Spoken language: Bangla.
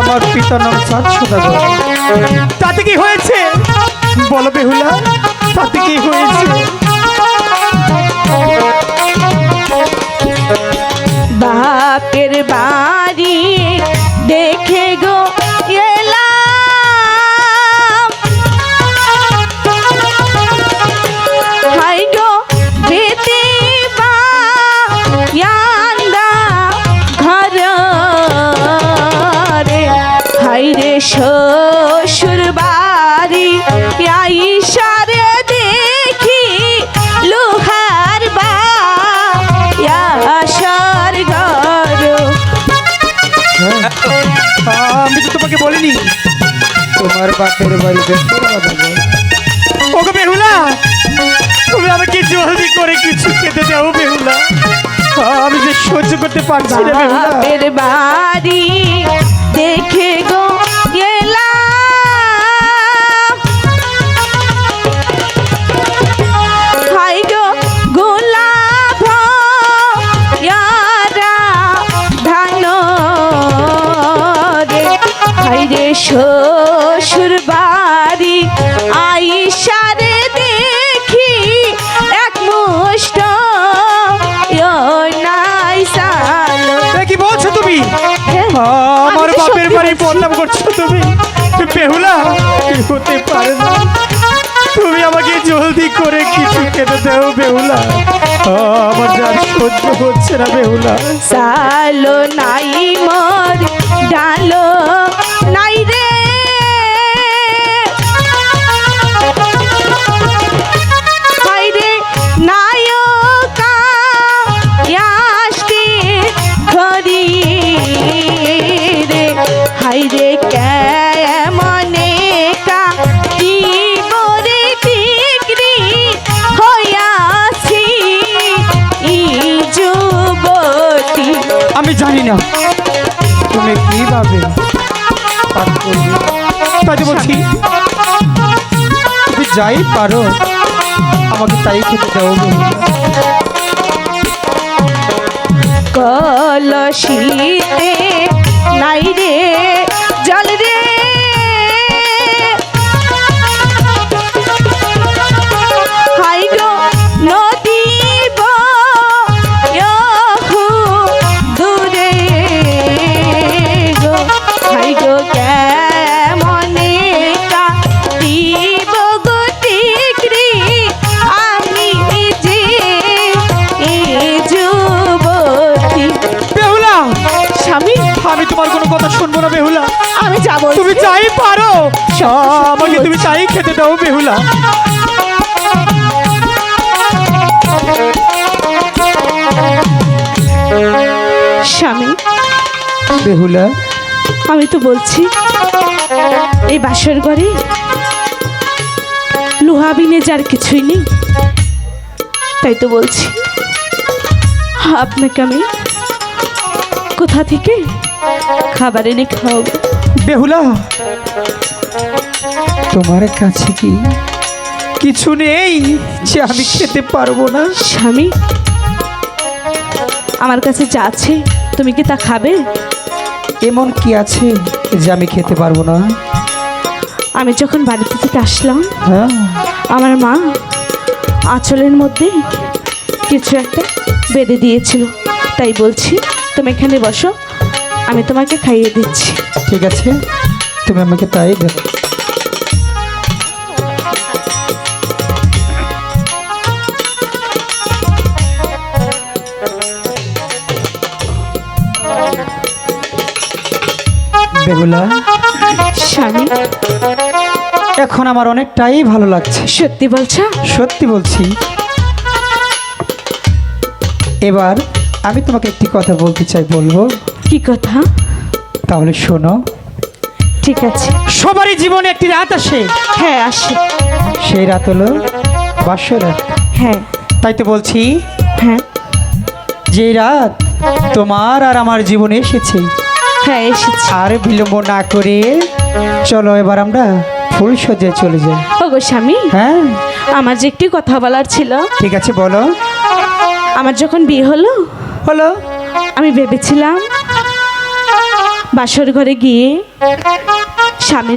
আমার পিতার নাম চাঁদ সদাগর তাতে কি হয়েছে? বলো বেহুলা তাতে কি হয়েছে? শ্বশুর বাড়ি আইসারে দেখি লোহার বা আশার ঘর। আমি তো তোমাকে বলিনি। তোমার বাপের বাড়ি দেখতে বেহুলা তুমি আমাকে জলদি করে কিছু খেতে দাও বেহুলা। আমি যে সহ্য করতে পারছি না বেহুলা। বাড়ি শ্বশুর বাড়ি আইসারে দেখি এক মুষ্ট নাই সালো। এ কি বলছো তুমি? আমার বাপের বাড়ি। বদনাম করছ তুমি। বেহুলা হতে পারে না। তুমি আমাকে জলদি করে কিছু খেতে দাও বেহুলা। আমার যার সহ্য হচ্ছে না বেহুলা। সালো নাই মোর ডালো নাই রে। কা কি আমি জানি না। তুমি কীভাবে তাই বলছি তুমি যাই পারো আমাকে তাই খেতে দাও কলসিতে নাই রে পারো। আমাকে তুমি চাই খেতে দাও বেহুলা। স্বামী বেহুলা। আমি তো বলছি এই বাসর ঘরে লোহাবিনে যার কিছুই নেই তাই তো বলছি। আপনাকে আমি কোথা থেকে খাবার এনে খাওয়াবো? বেহুলা তোমার কাছে কি কিছু নেই যে আমি খেতে পারব না? স্বামী আমার কাছে যা আছে তুমি কি তা খাবে? এমন কি আছে যে আমি খেতে পারব না? আমি যখন বাড়িতে থেকে আসলাম হ্যাঁ। আমার মা আঁচলের মধ্যে কিছু একটা বেঁধে দিয়েছিল। তাই বলছি তুমি এখানে বসো। আমি তোমাকে খাইয়ে দিচ্ছি। ঠিক আছে তুমি আমাকে তাই দেবো। স্বামী এখন আমার অনেকটাই ভালো লাগছে। সত্যি বলছো? সত্যি বলছি। এবার আমি তোমাকে একটি কথা বলতে চাই বলব। কি কথা? তাহলে শোনো। ঠিক আছে। সবারই জীবনে একটি রাত আসে। হ্যাঁ আসি। সেই রাত হলো বাসর রাত। হ্যাঁ। তাই তো বলছি হ্যাঁ। যে রাত তোমার আর আমার জীবনে এসেছে। হ্যাঁ এসেছে। আর বিলম্ব না করে চলো এবার আমরা ফুল সজ্জায় চলে যাই। ওগো স্বামী। হ্যাঁ। আমার যে একটি কথা বলার ছিল। ঠিক আছে বলো। আমার যখন বিয়ে হলো হলো। আমি ভেবেছিলাম বাসর ঘরে গিয়ে স্বামীর